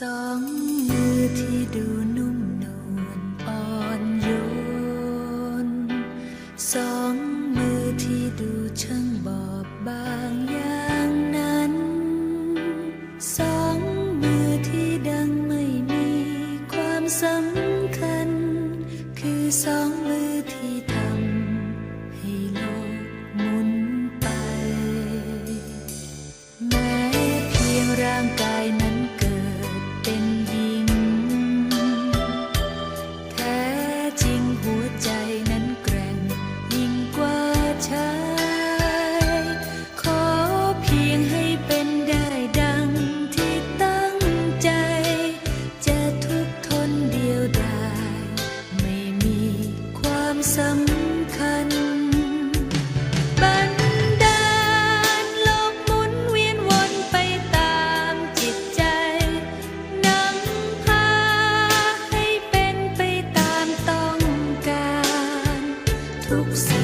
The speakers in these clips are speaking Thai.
สองมือที่ดูนุ่มนวลอ่อนโยน สองมือที่ดูช่างบอบางอย่างนั้น สองมือที่ดังไม่มีความสำคัญ คือสองมือที่ทำให้โลกหมุนไป แม้เพียงร่างกาย trouxe.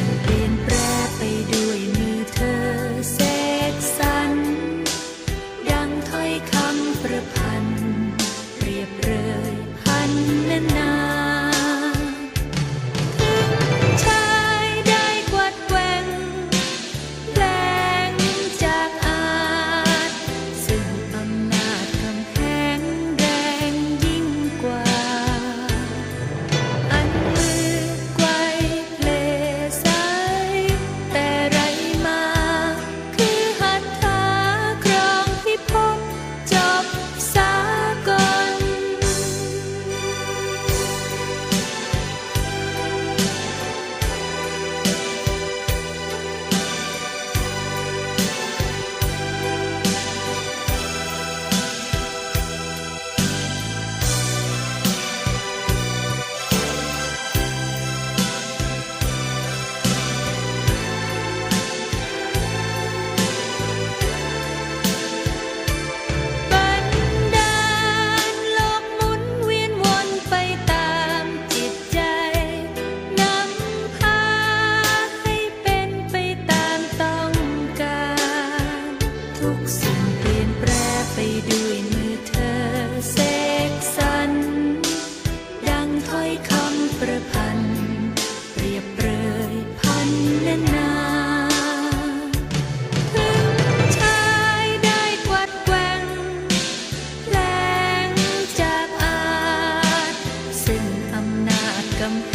some